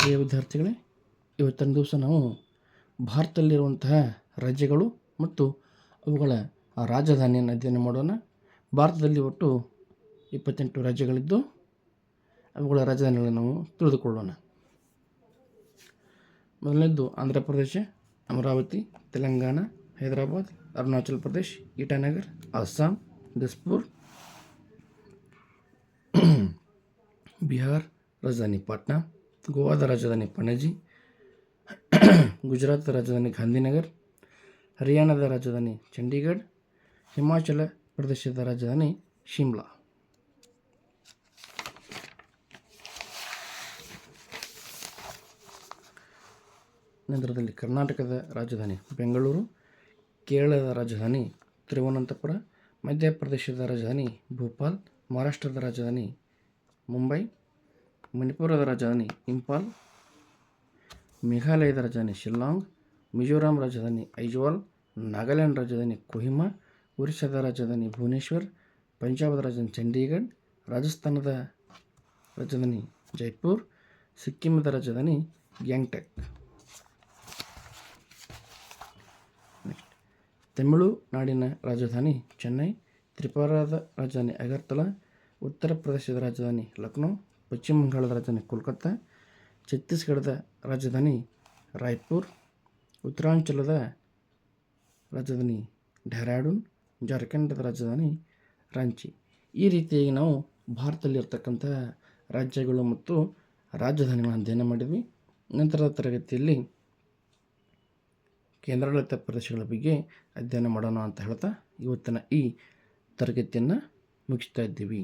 ಪ್ರಿಯ ವಿದ್ಯಾರ್ಥಿಗಳೇ, ಇವತ್ತಿನ ದಿವಸ ನಾವು ಭಾರತದಲ್ಲಿರುವಂತಹ ರಾಜ್ಯಗಳು ಮತ್ತು ಅವುಗಳ ರಾಜಧಾನಿಯನ್ನು ಅಧ್ಯಯನ ಮಾಡೋಣ. ಭಾರತದಲ್ಲಿ ಒಟ್ಟು ಇಪ್ಪತ್ತೆಂಟು ರಾಜ್ಯಗಳಿದ್ದು, ಅವುಗಳ ರಾಜಧಾನಿಗಳನ್ನು ನಾವು ತಿಳಿದುಕೊಳ್ಳೋಣ. ಮೊದಲನೇದ್ದು, ಆಂಧ್ರ ಪ್ರದೇಶ, ಅಮರಾವತಿ, ತೆಲಂಗಾಣ, ಹೈದರಾಬಾದ್, ಅರುಣಾಚಲ್ ಪ್ರದೇಶ್, ಇಟಾನಗರ್, ಅಸ್ಸಾಂ, ದಿಸ್ಪುರ್, ಬಿಹಾರ್, ರಾಜಧಾನಿ ಪಾಟ್ನಾ. ಗೋವಾದ ರಾಜಧಾನಿ ಪಣಜಿ, ಗುಜರಾತ್ ರಾಜಧಾನಿ ಗಾಂಧಿನಗರ್, ಹರಿಯಾಣದ ರಾಜಧಾನಿ ಚಂಡೀಗಢ, ಹಿಮಾಚಲ ಪ್ರದೇಶದ ರಾಜಧಾನಿ ಶಿಮ್ಲಾ. ನಂತರದಲ್ಲಿ ಕರ್ನಾಟಕದ ರಾಜಧಾನಿ ಬೆಂಗಳೂರು, ಕೇರಳದ ರಾಜಧಾನಿ ತಿರುವನಂತಪುರ, ಮಧ್ಯಪ್ರದೇಶದ ರಾಜಧಾನಿ ಭೋಪಾಲ್, ಮಹಾರಾಷ್ಟ್ರದ ರಾಜಧಾನಿ ಮುಂಬೈ ಮಣಿಪುರದ ರಾಜಧಾನಿ ಇಂಪಾಲ್ ಮೇಘಾಲಯದ ರಾಜಧಾನಿ ಶಿಲ್ಲಾಂಗ್ ಮಿಜೋರಾಂ ರಾಜಧಾನಿ ಐಜ್ವಾಲ್ ನಾಗಾಲ್ಯಾಂಡ್ ರಾಜಧಾನಿ ಕೊಹಿಮಾ ಒರಿಸ್ಸಾದ ರಾಜಧಾನಿ ಭುವನೇಶ್ವರ್ ಪಂಜಾಬದ ರಾಜಧಾನಿ ಚಂಡೀಗಢ್ ರಾಜಸ್ಥಾನದ ರಾಜಧಾನಿ ಜೈಪುರ್ ಸಿಕ್ಕಿಮದ ರಾಜಧಾನಿ ಗ್ಯಾಂಗ್ಟಕ್ ತಮಿಳುನಾಡಿನ ರಾಜಧಾನಿ ಚೆನ್ನೈ ತ್ರಿಪುರಾದ ರಾಜಧಾನಿ ಅಗರ್ತಲಾ ಉತ್ತರ ಪ್ರದೇಶದ ರಾಜಧಾನಿ ಲಕ್ನೋ ಪಶ್ಚಿಮ ಬಂಗಾಳದ ರಾಜಧಾನಿ ಕೋಲ್ಕತ್ತಾ, ಛತ್ತೀಸ್ಗಢದ ರಾಜಧಾನಿ ರಾಯ್ಪುರ್, ಉತ್ತರಾಂಚಲದ ರಾಜಧಾನಿ ಡೆಹ್ರಾಡೂನ್, ಜಾರ್ಖಂಡದ ರಾಜಧಾನಿ ರಾಂಚಿ. ಈ ರೀತಿಯಾಗಿ ನಾವು ಭಾರತದಲ್ಲಿರ್ತಕ್ಕಂಥ ರಾಜ್ಯಗಳು ಮತ್ತು ರಾಜಧಾನಿಗಳನ್ನು ಅಧ್ಯಯನ ಮಾಡಿದ್ವಿ. ನಂತರದ ತರಗತಿಯಲ್ಲಿ ಕೇಂದ್ರಾಡಳಿತ ಪ್ರದೇಶಗಳ ಬಗ್ಗೆ ಅಧ್ಯಯನ ಮಾಡೋಣ ಅಂತ ಹೇಳ್ತಾ ಇವತ್ತಿನ ಈ ತರಗತಿಯನ್ನು ಮುಗಿಸ್ತಾ ಇದ್ದೀವಿ.